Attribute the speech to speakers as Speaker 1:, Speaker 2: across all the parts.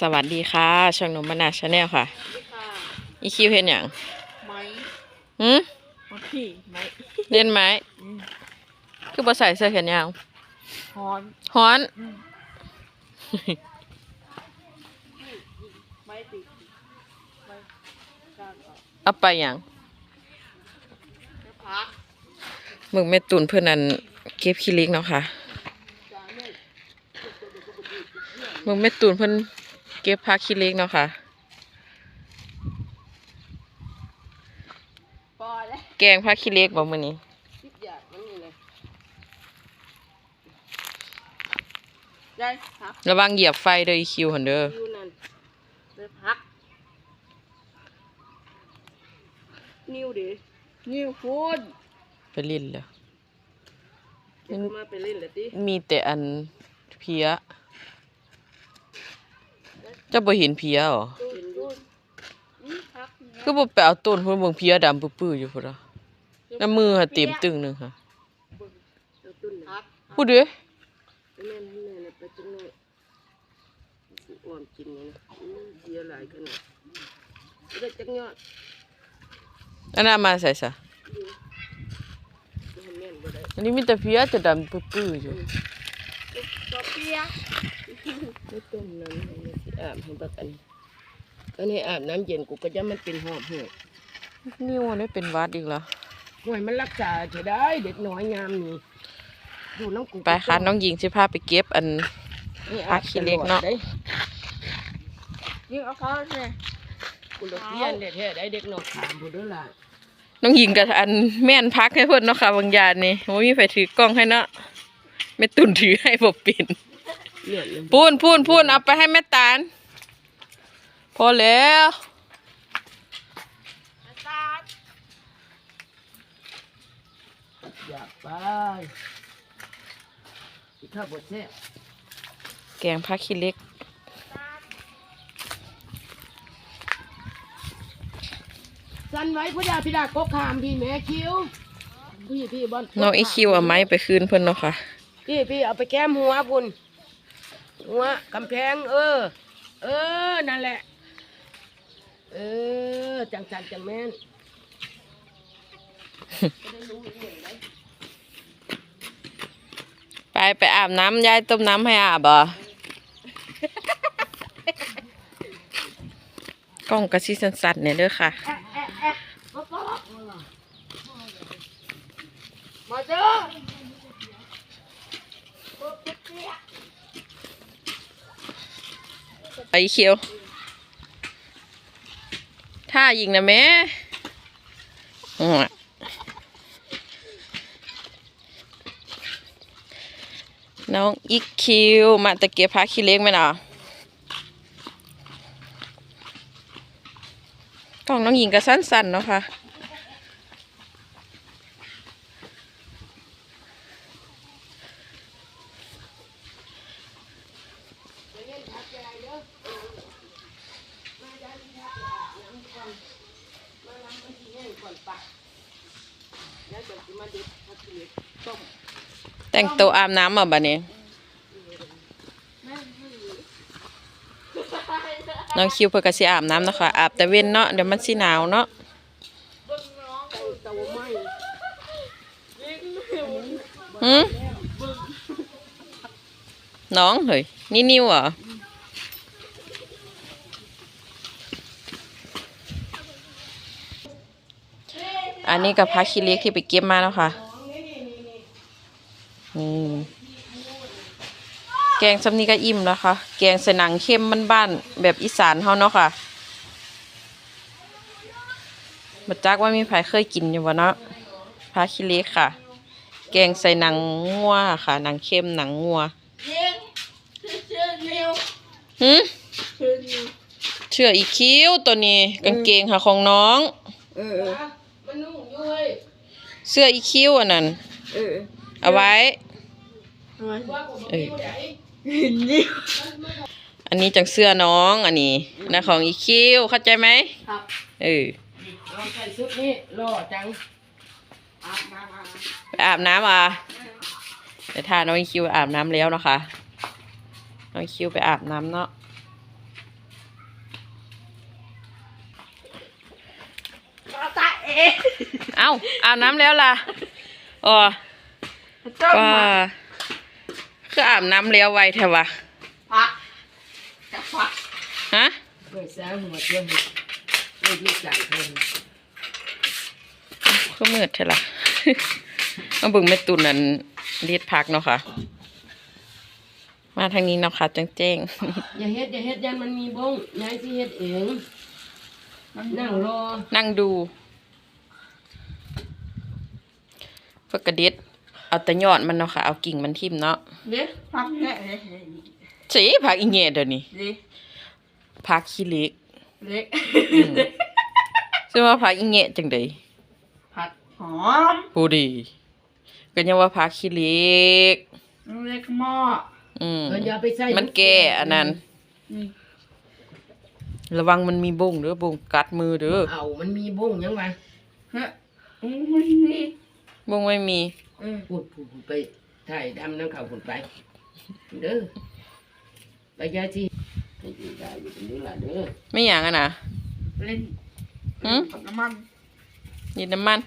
Speaker 1: สวัสดีค่ะ ช่องหนมมนาชาแนลค่ะ
Speaker 2: ค่ะ
Speaker 1: อีคิวเห็นอย่าง
Speaker 2: ไม้
Speaker 1: หืม
Speaker 2: มาพี่ไม้
Speaker 1: เล่นไหมคือบ่ใส่เสื้อแขนยาว
Speaker 2: ฮอน
Speaker 1: ฮ้อน
Speaker 2: ไม้ติดไม้กลางออก
Speaker 1: เอาไปอย่าง
Speaker 2: แล้วพัก
Speaker 1: มึงแม่ตุนเพื่อนนั้นเก็บขี้เล็กเนาะค่ะ
Speaker 2: จานเนี่ย
Speaker 1: มึงแม่ตุนเพื่อน เก็บผักขี้เล็กเนาะค่ะ
Speaker 2: ปล่อยแล้ว
Speaker 1: แกงผักขี้เล็กบ่มื้อนี้
Speaker 2: คิดอยากมันนี่เลยได้พัก
Speaker 1: ระวังเหยียบไฟเด้ออีคิวหั่นเด้อ
Speaker 2: อยู่นั่นได้พัก นิ้วดินิ้วพูด
Speaker 1: ไปเล่นแล้ว
Speaker 2: เดี๋ยวมาไปเล่นเลยติ
Speaker 1: มีแต่อันเพีย เจะบ่เห็นเพียเหรอ
Speaker 2: เห็นอยู่อืมพัก
Speaker 1: คือบ่ไปเอาต้นเพิ่นเบิ่งเพียดำปื้อๆอยู่พุ่นน่ะน้ำมือหาเต็มตึงหนึงค่ะ
Speaker 2: เอาตุ้นพัก
Speaker 1: พูดเด้อ
Speaker 2: ไปแม่นให้แม่น่ะไปจังหน่อยสิอ้วมกินนี่นะอืมเสียหลายขนาดบ่ได้จักยอด
Speaker 1: อันนั้นมาใส่ซะ
Speaker 2: อยู่บ่ให้แม่นบ่ได้
Speaker 1: อันนี้มีแต่เพียจะดำปื้อๆอยู่
Speaker 2: ตอเปียไม่ต้มน้ำให้แม่สิ อาบให้บักอันก็ให้อาบน้ำเย็นกูก็จะมันเป็นหอบหืด
Speaker 1: นิ้วอันนี้เป็นหวัดอีกแล้ว
Speaker 2: ห่วยมันรักษาจะได้ เด็กน้อยงามนี่ดูน้ำกู
Speaker 1: ไปค่ะน้องหญิงสิพาไปเก็บอัน
Speaker 2: ให้
Speaker 1: พักขี้เหล็กเนาะ
Speaker 2: ได้ยิงเอาเขาแน่กูเลิกเรียนแท้ๆได้เด็กน้อยถามผู้เด้อล่ะ
Speaker 1: น้องหญิงกับอันแม่นพักให้เพิ่นเนาะค่ะบางยานนี่บ่มีไฟถือกล้องให้เนาะแม่ตุ่นถือให้บ่เป็น
Speaker 2: เลือดเลย
Speaker 1: พูนพูนพูนเอาไปให้แม่ตาล พอแล้ว
Speaker 2: อยากไปสิข้าวบดแซ่บ
Speaker 1: แกงผักขี้เหล็ก
Speaker 2: สันไว้พุทธาพิดากกขามพี่แม่คิวพี่พี่บอล
Speaker 1: น้องอีคิวเอาไม้ไปคืนเพิ่นเนาะค่ะ
Speaker 2: พี่พี่เอาไปแก้มหัวพุ่น หัวกำแพง เออ เออ นั่นแหละ เออ จังจังจังแม่น
Speaker 1: ไปไปอาบน้ำยายต้มน้ำให้อาบบ่กล้องกระซิสันๆเนี่ยเด้อค่ะ
Speaker 2: มาเจ้า
Speaker 1: ไอเขียวท่ายิงนะแม่น้องอีคิว มาตะเกียบพาขี้เล็กไหมเนาะกล้องน้องหญิงก็สั้นๆเนาะค่ะ
Speaker 2: แล้วจะมาเด็ดพักเล็กต้ม
Speaker 1: แต่งตัวอาบน้ำมาบัดนี้น้องคิวเพื่อกสิอาบน้ำเนาะคะอาบแต่เว้นเนาะเดี๋ยวมันสิหนาวเนาะ
Speaker 2: เตาเตาไหม้
Speaker 1: หืมน้องเฮ้ยนี่นิวเหรอ นนี้กับพักคิเล็กที่ไปเก็บมาแล้วค่ะอืมแกงซ้ำนี้ก็อิ่มแล้วค่ะ แกงใส่หนังเข้มบ้านๆแบบอีสานเฮาเนาะค่ะบัจักว่ามีใครเคยกินอยู่บ่เนาะพักคิเล็กค่ะ แกงใส่หนังงัวค่ะ หนังเข้มหนังงัว
Speaker 2: ยิงเชื่อเร็ว
Speaker 1: หืม
Speaker 2: เชื่อเร็ว
Speaker 1: เชื่ออีคิ้วตัวนี้กางเกงค่ะของน้อง
Speaker 2: เออ เสื้
Speaker 1: ออีคิวอันนั้น
Speaker 2: เออ
Speaker 1: เอาไว้อั
Speaker 2: นนี้
Speaker 1: จังเสื้อน้องอันนี้นะของอีคิวเข้าใจไหม
Speaker 2: ครับ
Speaker 1: เออ
Speaker 2: เอาใส่ชุดนี้รอจังอาบน้ำอาบ
Speaker 1: ไปน้ำอะเดี๋ทาน้องอีคิวไปอาบน้ำแล้วนะคะ น้องอีคิวไปอาบน้ำเนาะตาเอาอาบน้ำแล้วล่ะอ๋อ
Speaker 3: ต้ม
Speaker 1: ว่า
Speaker 3: มา
Speaker 1: คืออาบน้ำแล้วไวแท้วะ
Speaker 3: พักจะพัก
Speaker 1: ฮะ
Speaker 2: เมื่อเช้าหัวเตี้ยมไม่ที่สั่งเพิ่น
Speaker 1: คือมืดแท้ล่ะมาเบิ่งแม่ตุนนั่นรีดพักเนาะค่ะ มาทางนี้เนาะค่ะจังแจ้ง
Speaker 2: อย่าเฮ็ดอย่าเฮ็ดยันมันมีบ้งยายสิเฮ็ดเองนั่งรอ
Speaker 1: นั่งดู เพื่อกระเด็ดเอาแต่ยอดมันเนาะค่ะ เอากิ่งมันทิ่มเนาะ
Speaker 3: เด็กพักแค่เลย
Speaker 1: สีผักอีเงียเดี๋ยวนี้
Speaker 3: เด็ก
Speaker 1: ผักขี้เหล็ก
Speaker 3: เล็ก
Speaker 1: อืมซึ่งว่าผักอีเงียจังได
Speaker 3: ผักหอม
Speaker 1: ปูดี ก็ยังว่าผักขี้เหล็ก
Speaker 3: เล็กหม้อ
Speaker 1: อืม
Speaker 2: เพิ่นอย่าไปใส่
Speaker 1: มันแก่อันนั้น
Speaker 3: นี่
Speaker 1: ระวังมันมีบงเด้อบงกัดมือเด้อ
Speaker 2: เอามันมีบ้งยังไง
Speaker 3: ฮะอุ้ยนี่
Speaker 1: บงไม่มี
Speaker 3: เออ
Speaker 2: พูดพูดพูดไปถ่ายดำน้ำเขาพูดไป เด้อไปยายสิให้อยู่ได้อยู่ตรงนี้ล่ะเด้อ
Speaker 1: ไม่อย่างอะนะ
Speaker 3: เล่น
Speaker 1: หืม
Speaker 3: ผักน้ำมัน
Speaker 1: นี่น้ำมัน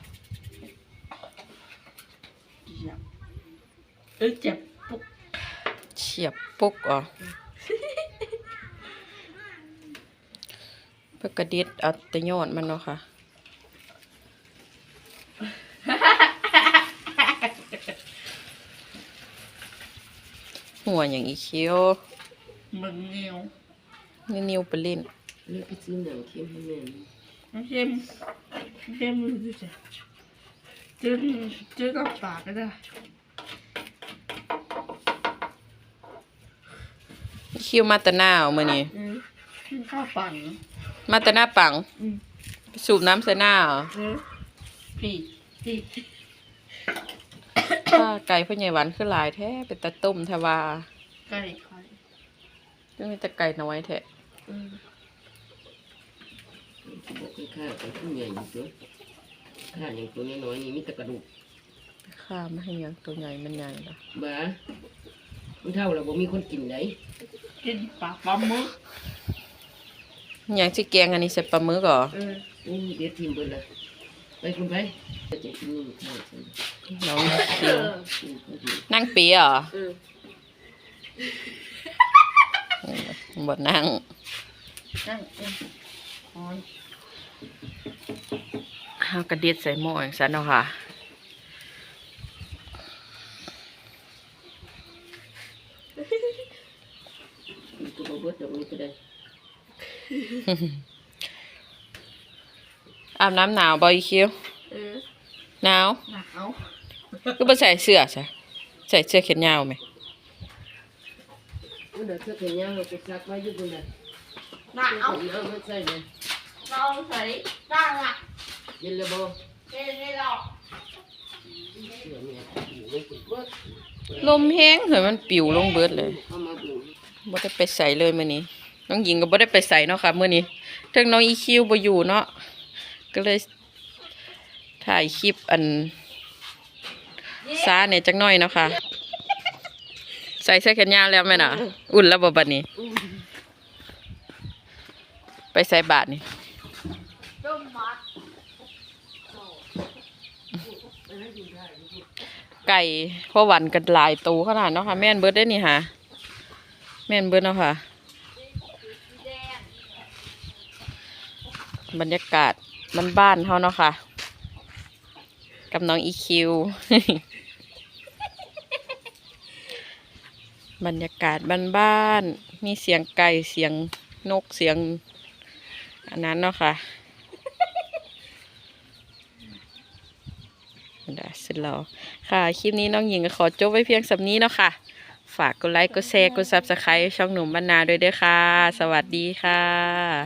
Speaker 3: เออเจ็บปุ๊บ
Speaker 1: เฉียบปุ๊กอ๋อเพื่อกระเด็ดเอาแต่ยอดมันเนาะค่ะ หัวอย่างอีเคียว
Speaker 3: มึงเหนียว
Speaker 1: นี่นิ้วไปเล่น
Speaker 2: เลือกไปซื้อหนังเค็มให้แม่นะ
Speaker 3: ไม่เค็มไม่เค็มดูสิจืดจืดกับปากก็ได้
Speaker 1: อีเคิวมาแตะหน้าวมื่อนี้
Speaker 3: เออกินข้าวปั่น
Speaker 1: มาแตะหน้าปัง
Speaker 3: อืม
Speaker 1: ไปสูบน้ำใส่หน้าเหรอ
Speaker 3: เออพี่พี่
Speaker 1: ถ้า ไก่พ่อใหญ่หวานคือหลายแท้เป็นตะต้มแทว่า
Speaker 3: ไก่ไข่
Speaker 1: ก็มีแต่ไก่น้อยแท้
Speaker 3: เออ
Speaker 2: บอกให้ข้าไปผู้ใหญ่อยู่ตัวข้าอย่างตัวน้อยๆนี่มีแต่กระดูก
Speaker 1: ข้าไม่ให้ยังตัวใหญ่มันใหญ่ละ
Speaker 2: บ้ามันเท่าแล้วบ่มีคนกินได้
Speaker 3: กินปลาปลาหมึก
Speaker 1: ยังสิแกงอันนี้ใส่ปลาหมึกเหรอ
Speaker 3: เออ
Speaker 2: อู้เด็ดทิมเบิดละ ไปคุณไปจะกินนี่ข้าวสิ
Speaker 1: น้อง
Speaker 3: เอ
Speaker 1: คิว
Speaker 3: อ
Speaker 2: กินข้าวสิ
Speaker 1: นั่งปีเหรอ
Speaker 3: เออ
Speaker 1: บดนั่ง
Speaker 3: นั่งเอออ๋อ
Speaker 1: เอากระเด็ดใส่หม้ออย่างนั้นเนาะค่ะ
Speaker 2: กินตัวบ่เบิดดอกนี้ก็ได้
Speaker 1: อาบน้ำหนาวบอยคิว
Speaker 3: เออ
Speaker 1: หนาว
Speaker 3: หนาว
Speaker 1: ก็ไปใส่เสื้อใช่ใส่เสื้อแขนยาวไหม
Speaker 2: อู้เดี๋ยวเสื้อแขนยาวเราไปซักไว้อยู่บนนั้น
Speaker 3: หนาว
Speaker 2: เอาน้ำมาใส่เลย
Speaker 3: เราใส่ได้ละ
Speaker 2: เย็นเลยบ่
Speaker 3: เป็นไม่หรอก
Speaker 2: เดี๋ยวเนี่ยอยู่ไม่กินเบิด
Speaker 1: ลมแห้งเหรอมันปิวลงเบิดเลย
Speaker 2: เอามาบุง
Speaker 1: บ่ได้ไปใส่เลยมื้อนี้ น้องหญิงก็บ่ได้ไปใส่เนาะค่ะมื้อนี้ถึงน้องอีคิวบ่อยู่เนาะ ก็เลยถ่ายคลิปอันซาเนี่ยจักหน่อยเนาะค่ะ ใส่เสื้อแขนยาวแล้วแม่น่ะอุ่นแล้วบ่บัดนี้ ไปใส่บาทนี่ไก่พ่อหวันกันหลายตูขนาดเนาะค่ะ แม่นเบิร์ดได้นี่ค่ะ แม่นเบิร์ดเนาะค่ะ บรรยากาศ บ้านเขาเนาะค่ะ กับน้องอีคิว บรรยากาศบ้านๆมีเสียงไก่เสียงนกเสียง อันนั้นเนาะค่ะได้เสร็จแล้วค่ะ คลิปนี้น้องหญิงก็ขอจบไว้เพียงสำนี้เนาะค่ะ ฝากกดไลค์ กดแชร์ กดซับสไครต์ช่องหนุ่มบรรณาด้วยด้วยค่ะ สวัสดีค่ะ